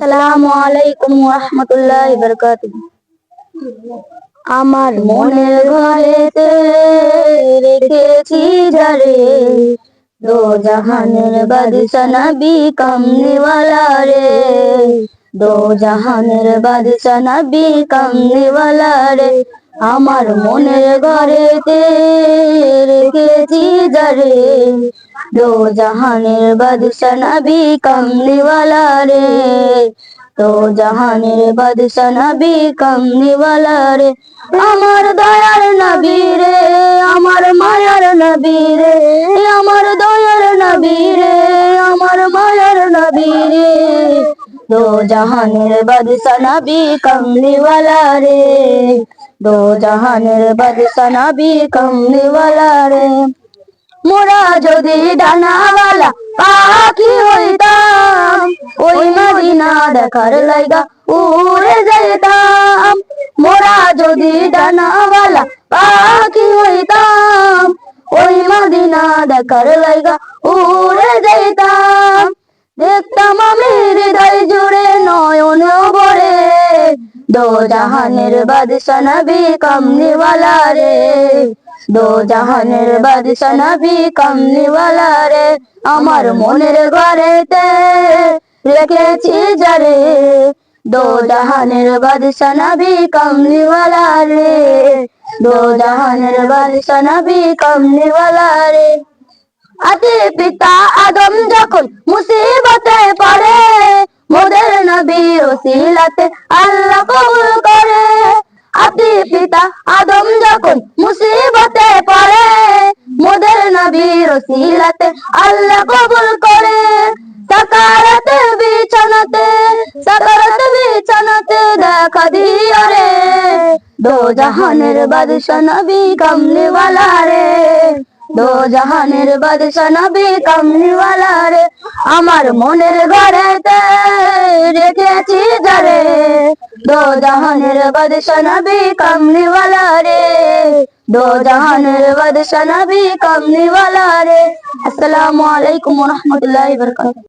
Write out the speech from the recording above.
আসসালামু আলাইকুম রহমতুল্লাহ বরকাত আমার মনের ঘরেতে রেখেছি যারে দো জাহানের বাদশা নবী কমনিওয়ালা রে। দো জাহানের বাদশা নবী কমনিওয়ালা রে। আমার মনের ঘরেতে রেখেছি যারে দো জাহানের বাদশা নবী কমলিওয়ালা রে তো জাহানের বাদশা নবী কমলিওয়ালা রে আমার দয়ার নবী রে আমার মায়ার নবী রে আমার দয়ার নবী রে আমার মায়ার নবী রে দো জাহানের বাদশা নবী কমলিওয়ালা রে দো জাহানের বাদশা নবী কমলিওয়ালা রে মোরা যদি ডানাওয়ালা পাখি হইতাম, ওই মদিনা দেখার লাইগা উড়ে যেতাম মোরা যদি ডানাওয়ালা পাখি হইতাম, ওই মদিনা দেখার লাইগা উড়ে যেতাম দেখতাম আমি দো জাহানের বাদশা নবী কমনিওয়ালা রে দো জাহানের বাদশা নবী কমনিওয়ালা রে আমার মনের ঘরেতে রেখেছি যারে দো জাহানের বাদশা নবী কমনিওয়ালা রে দো জাহানের বাদশা নবী কমনিওয়ালা রে আদি পিতা আদম যখন মুসিবতে পড়ে ওসিলাতে আল্লাহ কবুল করে। আদি পিতা আদম যখন মুসিবতে পড়ে, মোদের নবী ওসিলাতে আল্লাহ কবুল করে। বিছানাতে বিছানাতে দেখা দিও রে। দো জাহানের বাদশা নবী রে। দো জাহানের বাদশা নবী রে। আমার মনের ঘরেতে রেখেছি যারে। দো জাহানের বাদশা নবী কমলিওয়ালা রে। দো জাহানের বাদশা নবী কমলিওয়ালা রে। আসসালামু আলাইকুম ওয়া রাহমাতুল্লাহি ওয়া বারাকাতুহু।